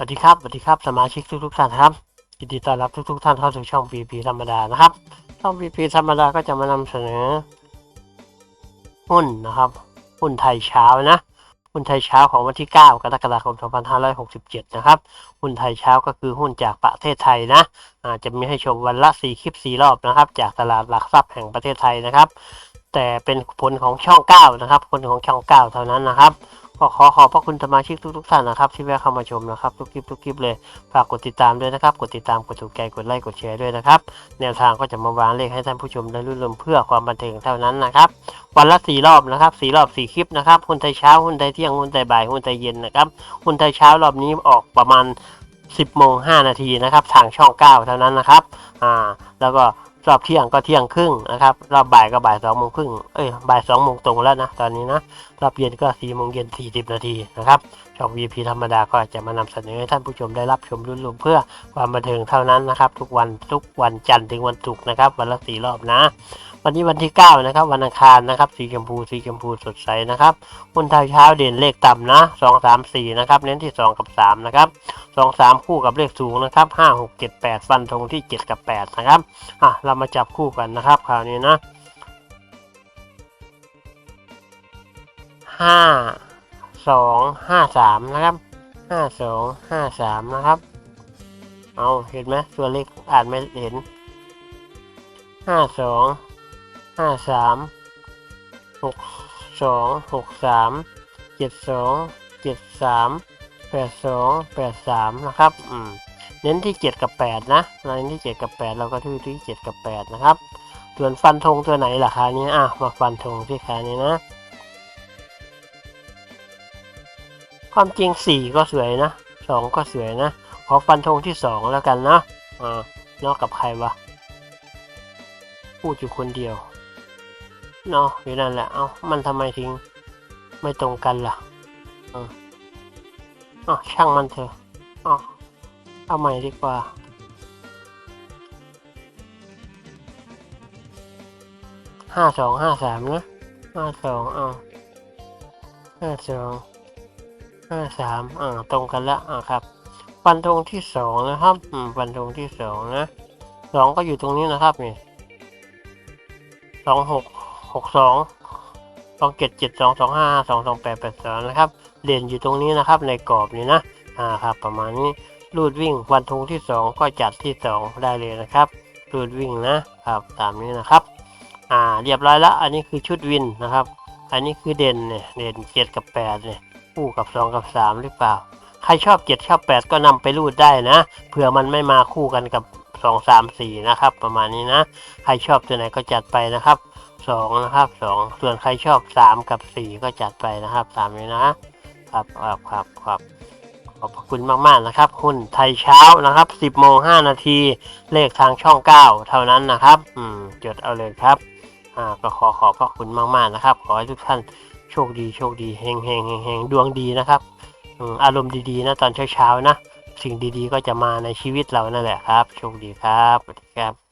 สวัสดีครับสวัสดีครับสมาชิกทุกทุกๆท่านครับยินดีต้อนรับทุกทุกๆท่านเข้าสู่ช่อง VP ธรรมดานะครับ ช่อง VP ธรรมดาก็จะมานำเสนอ หุ้นนะครับหุ้นไทยเช้านะหุ้นไทยเช้าของวันที่ 9 กรกฎาคม 2567 นะครับหุ้นไทยเช้าก็คือหุ้นจากประเทศไทยนะอาจะมีให้ชมวันละ 4 คลิป 4 รอบนะครับ จากตลาดหลักทรัพย์แห่งประเทศไทยนะครับ แต่เป็นผลของช่อง 9 นะครับผลของช่อง 9 เท่านั้นนะครับ ก็ขอขอบพระคุณสมาชิกทุกๆท่านนะครับที่แวะเข้ามาชมนะครับทุกคลิปทุกคลิปเลยฝากกดติดตามด้วยนะครับ กดติดตามกดถูกใจกดไลค์กดแชร์ด้วยนะครับแนวทางก็จะมาวางเลขให้ท่านผู้ชมได้รุ่นรวมเพื่อความบันเทิงเท่านั้นนะครับวันละสี่รอบนะครับสี่รอบสี่คลิปนะครับหุ้นไทยเช้าหุ้นไทยเที่ยงหุ้นไทยบ่ายหุ้นไทยเย็นนะครับหุ้นไทยเช้ารอบนี้ออกประมาณ 10โมง5นาทีนะครับทางช่อง 9 เท่านั้นนะครับอ่าแล้วก็รอบเที่ยงก็เที่ยงครึ่งนะครับ รอบบ่ายก็บ่าย2โมงครึ่งเอ้ยบ่าย2โมงตรงแล้วนะตอนนี้นะรอบเย็นก็4โมงเย็น40นาทีนะครับช่อง VP ธรรมดาก็จะมานำเสนอให้ท่านผู้ชมได้รับชมรุ่นรวมเพื่อความบันเทิงเท่านั้นนะครับ ทุกวันทุกวันจันทร์ถึงวันศุกร์นะครับ วันละสี่รอบนะ วันนี้วันที่9นะครับ วันอังคารนะครับสีชมพูสีชมพูสดใสนะครับหุ้นไทยเช้าเด่นเลขต่ำนะ2 3 4นะครับเน้นที่2กับ3นะครับ2 3คู่กับเลขสูงนะครับ5 6 7 8ฟันธงที่7กับ8นะครับอะเรามาจับคู่กันนะครับคราวนี้นะห้าสองห้าสามนะครับห้าสองห้าสามนะครับ เอาเห็นไหมตัวเลขอ่านไม่เห็นห้าสองห้าสามหกสองหกสามเจ็ดสองเจ็ดสามแปดสองแปดสามนะครับ อืม เน้นที่เจ็ดกับแปดนะเน้นที่เจ็ดกับแปดเราก็ที่ที่เจ็ดกับแปดนะครับส่วนฟันธงตัวไหนล่ะครานี้อะมาฟันธงที่ครานี้นะ ความจริงสี่ก็สวยนะสองก็สวยนะ ขอฟันธงที่สองแล้วกันนะอ่านอกกับใครวะพูดอยู่คนเดียวเนาะอยู่นั่นแหละ เอามันทำไมถึงไม่ตรงกันล่ะอ่าอะช่างมันเถอะอะ เอาใหม่ดีกว่า ห้าสองห้าสามนะห้าสองเอาห้าสองห้าสามอ่าตรงกันละอ่าครับฟันธงที่สองนะครับอืมฟันธงที่สองนะสองก็อยู่ตรงนี้นะครับนี่สองหกหกสองสองเจ็ดเจ็ดสองสองห้าสองสองแปดแปดสองนะครับเด่นอยู่ตรงนี้นะครับในกรอบนี้นะอ่าครับประมาณนี้ รูดวิ่งฟันธงที่สองก็จัดที่สองได้เลยนะครับรูดวิ่งนะครับตามนี้นะครับ อ่าเรียบร้อยแล้วอันนี้คือชุดวินนะครับ อันนี้คือเด่นเนี่ยเด่นเจ็ดกับแปดเนี่ยคู่กับสองกับสามหรือเปล่า ใครชอบเจ็ดชอบแปดก็นำไปรูดได้นะเผื่อมันไม่มาคู่กันกับสองสามสี่นะครับ ประมาณนี้นะ ใครชอบตัวไหนก็จัดไปนะครับสองนะครับสองส่วนใครชอบสามกับสี่ก็จัดไปนะครับตามนี้นะครับครับครับครับ ขอบพระคุณมากๆนะครับ หุ้นไทยเช้านะครับสิบโมงห้านาทีเลขทางช่องเก้าเท่านั้นนะครับอืมจดเอาเลยครับอ่าก็ขอขอบพระคุณมากๆนะครับ ขอให้ทุกท่านโชคดีโชคดีเฮงเฮงเฮงเฮงดวงดีนะครับอืมอารมณ์ดีๆนะตอนเช้าๆนะ สิ่งดีๆก็จะมาในชีวิตเรานั่นแหละครับ โชคดีครับสวัสดีครับ